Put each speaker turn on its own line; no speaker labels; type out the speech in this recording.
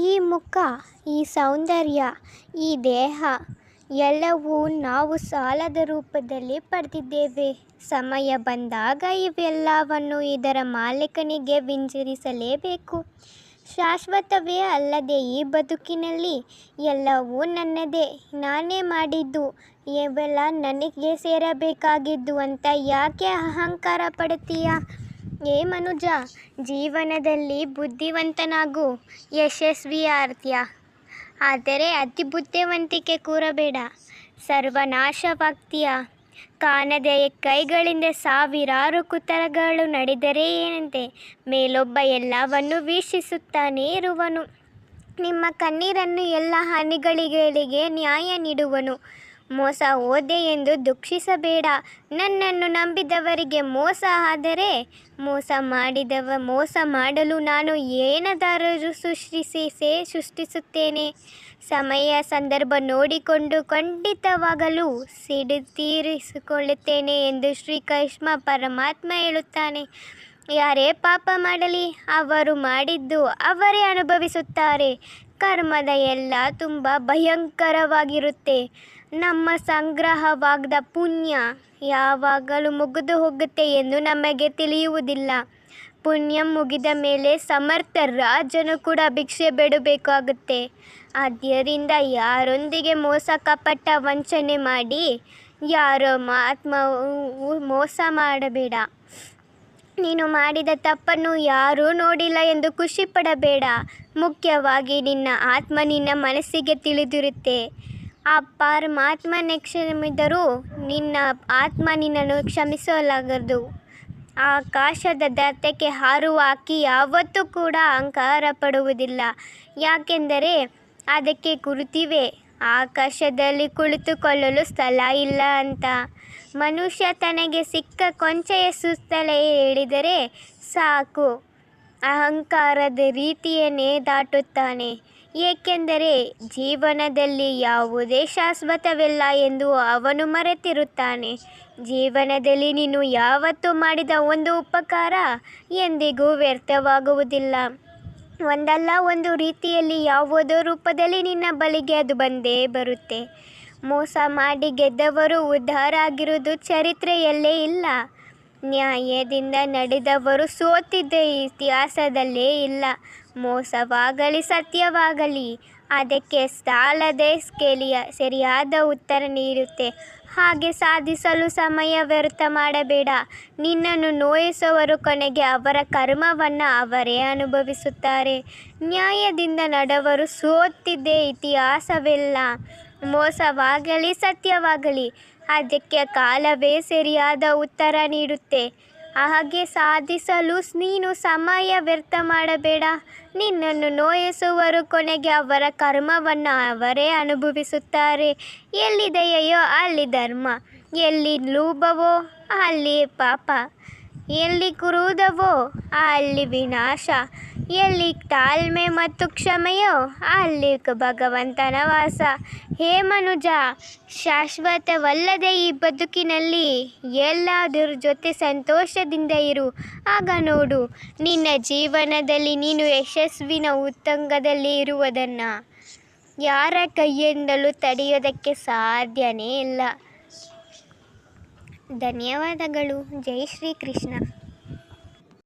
ಈ ಮುಖ, ಈ ಸೌಂದರ್ಯ, ಈ ದೇಹ ಎಲ್ಲವೂ ನಾವು ಸಾಲದ ರೂಪದಲ್ಲಿ ಪಡೆದಿದ್ದೇವೆ. ಸಮಯ ಬಂದಾಗ ಇವೆಲ್ಲವನ್ನು ಇದರ ಮಾಲೀಕನಿಗೆ ವಿಂಜರಿಸಲೇಬೇಕು ಶಾಶ್ವತವೇ ಅಲ್ಲದೆ ಈ ಬದುಕಿನಲ್ಲಿ ಎಲ್ಲವೂ ನನ್ನದೇ. ನಾನೇ ಮಾಡಿದ್ದು, ಇವೆಲ್ಲ ನನಗೆ ಸೇರಬೇಕಾಗಿದ್ದು ಅಂತ ಯಾಕೆ ಅಹಂಕಾರ ಪಡ್ತೀಯ ಏ ಮನುಜ, ಜೀವನದಲ್ಲಿ ಬುದ್ಧಿವಂತನಾಗು ಯಶಸ್ವಿಯಾರ್ತ್ಯ ಆದರೆ ಅತಿ ಬುದ್ಧಿವಂತಿಕೆ ಕೂರಬೇಡ. ಸರ್ವನಾಶವಾಗ್ತೀಯ. ಕಾಣದೆ ಕೈಗಳಿಂದ ಸಾವಿರಾರು ಕುತರಗಳು ನಡೆದರೆ ಏನಂತೆ? ಮೇಲೊಬ್ಬ ಎಲ್ಲವನ್ನು ವೀಕ್ಷಿಸುತ್ತಾನೇ ಇರುವನು. ನಿಮ್ಮ ಕಣ್ಣೀರನ್ನು ಎಲ್ಲ ಹನಿಗಳಿಗೆ ನ್ಯಾಯ ನೀಡುವನು. ಮೋಸ ಹೋದೆ ಎಂದು ದುಃಖಿಸಬೇಡ. ನನ್ನನ್ನು ನಂಬಿದವರಿಗೆ ಮೋಸ ಆದರೆ ಮೋಸ ಮಾಡಿದವ ಮೋಸ ಮಾಡಲು ನಾನು ಏನದಾರರು ಸೃಷ್ಟಿಸಿ ಸೇ ಸೃಷ್ಟಿಸುತ್ತೇನೆ. ಸಮಯ ಸಂದರ್ಭ ನೋಡಿಕೊಂಡು ಖಂಡಿತವಾಗಲೂ ಸಿಡಿ ತೀರಿಸಿಕೊಳ್ಳುತ್ತೇನೆ ಎಂದು ಶ್ರೀಕೃಷ್ಣ ಪರಮಾತ್ಮ ಹೇಳುತ್ತಾನೆ. ಯಾರೇ ಪಾಪ ಮಾಡಲಿ, ಅವರು ಮಾಡಿದ್ದು ಅವರೇ ಅನುಭವಿಸುತ್ತಾರೆ. ಕರ್ಮದ ಎಲ್ಲ ತುಂಬ ಭಯಂಕರವಾಗಿರುತ್ತೆ. ನಮ್ಮ ಸಂಗ್ರಹವಾದ ಪುಣ್ಯ ಯಾವಾಗಲೂ ಮುಗಿದು ಹೋಗುತ್ತೆ ಎಂದು ನಮಗೆ ತಿಳಿಯುವುದಿಲ್ಲ. ಪುಣ್ಯ ಮುಗಿದ ಮೇಲೆ ಸಮರ್ಥ ರಾಜನು ಕೂಡ ಭಿಕ್ಷೆ ಬಿಡಬೇಕಾಗುತ್ತೆ. ಆದ್ದರಿಂದ ಯಾರೊಂದಿಗೆ ಮೋಸ ಕಪಟ ವಂಚನೆ ಮಾಡಿ, ಯಾರೋ ಆತ್ಮ ಮೋಸ ಮಾಡಬೇಡ. ನೀನು ಮಾಡಿದ ತಪ್ಪನ್ನು ಯಾರೂ ನೋಡಿಲ್ಲ ಎಂದು ಖುಷಿ ಪಡಬೇಡ ಮುಖ್ಯವಾಗಿ ನಿನ್ನ ಆತ್ಮ ನಿನ್ನ ಮನಸ್ಸಿಗೆ ತಿಳಿದಿರುತ್ತೆ. ಆ ಪರಮಾತ್ಮನೆ ಕ್ಷಮಿಸಿದರೂ ನಿನ್ನ ಆತ್ಮ ನಿನ್ನನ್ನು ಕ್ಷಮಿಸಲಾಗದು. ಆಕಾಶದ ದತ್ತಕ್ಕೆ ಹಾರುವ ಅಕ್ಕಿ ಯಾವತ್ತೂ ಕೂಡ ಅಹಂಕಾರ ಪಡುವುದಿಲ್ಲ ಯಾಕೆಂದರೆ ಅದಕ್ಕೆ ಗುರುತಿವೆ. ಆಕಾಶದಲ್ಲಿ ಕುಳಿತುಕೊಳ್ಳಲು ಸ್ಥಳ ಇಲ್ಲ ಅಂತ. ಮನುಷ್ಯ ತನಗೆ ಸಿಕ್ಕ ಕೊಂಚೆಯ ಸುತ್ತಲೇ ಹೇಳಿದರೆ ಸಾಕು. ಅಹಂಕಾರದ ರೀತಿಯನ್ನೇ ದಾಟುತ್ತಾನೆ. ಏಕೆಂದರೆ ಜೀವನದಲ್ಲಿ ಯಾವುದೇ ಶಾಶ್ವತವಿಲ್ಲ ಎಂದು ಅವನು ಮರೆತಿರುತ್ತಾನೆ. ಜೀವನದಲ್ಲಿ ನೀನು ಯಾವತ್ತೂ ಮಾಡಿದ ಒಂದು ಉಪಕಾರ ಎಂದಿಗೂ ವ್ಯರ್ಥವಾಗುವುದಿಲ್ಲ. ಒಂದಲ್ಲ, ಒಂದು ರೀತಿಯಲ್ಲಿ ಯಾವುದೋ ರೂಪದಲ್ಲಿ ನಿನ್ನ ಬಳಿಗೆ ಅದು ಬಂದೇ ಬರುತ್ತೆ. ಮೋಸ ಮಾಡಿ ಗೆದ್ದವರು ಉದ್ಧಾರ ಆಗಿರುವುದು ಚರಿತ್ರೆಯಲ್ಲೇ ಇಲ್ಲ. ನ್ಯಾಯದಿಂದ ನಡೆದವರು ಸೋತಿದ್ದ ಇತಿಹಾಸದಲ್ಲೇ ಇಲ್ಲ. ಮೋಸವಾಗಲಿ, ಸತ್ಯವಾಗಲಿ, ಅದಕ್ಕೆ ಸಾಲದೆ ಕೇಳಿಯ ಸರಿಯಾದ ಉತ್ತರ ನೀಡುತ್ತೆ. ಹಾಗೆ ಸಾಧಿಸಲು ಸಮಯ ವ್ಯರ್ಥ ಮಾಡಬೇಡ. ನಿನ್ನನ್ನು ನೋಯಿಸುವವರು ಕೊನೆಗೆ ಅವರ ಕರ್ಮವನ್ನು ಅವರೇ ಅನುಭವಿಸುತ್ತಾರೆ. ನ್ಯಾಯದಿಂದ ನಡೆವರು ಸೋತಿದ್ದೇ ಇತಿಹಾಸವಿಲ್ಲ. ಮೋಸವಾಗಲಿ, ಸತ್ಯವಾಗಲಿ ಅದಕ್ಕೆ ಕಾಲವೇ ಸರಿಯಾದ ಉತ್ತರ ನೀಡುತ್ತೆ. ಹಾಗೆ ಸಾಧಿಸಲು ನೀನು ಸಮಯ ವ್ಯರ್ಥ ಮಾಡಬೇಡ. ನಿನ್ನನ್ನು ನೋಯಿಸುವರು ಕೊನೆಗೆ ಅವರ ಕರ್ಮವನ್ನು ಅವರೇ ಅನುಭವಿಸುತ್ತಾರೆ. ಎಲ್ಲಿದೆಯೋ ಅಲ್ಲಿ ಧರ್ಮ, ಎಲ್ಲಿ ಲೋಭವೋ ಅಲ್ಲಿ ಪಾಪ, ಎಲ್ಲಿ ಕ್ರೋಧವೋ ಅಲ್ಲಿ ವಿನಾಶ ಎಲ್ಲಿ ತಾಳ್ಮೆ ಮತ್ತು ಕ್ಷಮೆಯೋ, ಅಲ್ಲಿ ಭಗವಂತನ ವಾಸ. ಹೇ ಮನುಜ, ಶಾಶ್ವತವಲ್ಲದೆ ಈ ಬದುಕಿನಲ್ಲಿ ಎಲ್ಲದರ ಜೊತೆ ಸಂತೋಷದಿಂದ ಇರು. ಆಗ ನೋಡು, ನಿನ್ನ ಜೀವನದಲ್ಲಿ ನೀನು ಯಶಸ್ವಿನ ಉತ್ತಂಗದಲ್ಲಿ ಇರುವುದನ್ನು. ಯಾರ ಕೈಯಿಂದಲೂ ತಡೆಯೋದಕ್ಕೆ ಸಾಧ್ಯನೇ ಇಲ್ಲ. ಧನ್ಯವಾದಗಳು. ಜೈ ಶ್ರೀ ಕೃಷ್ಣ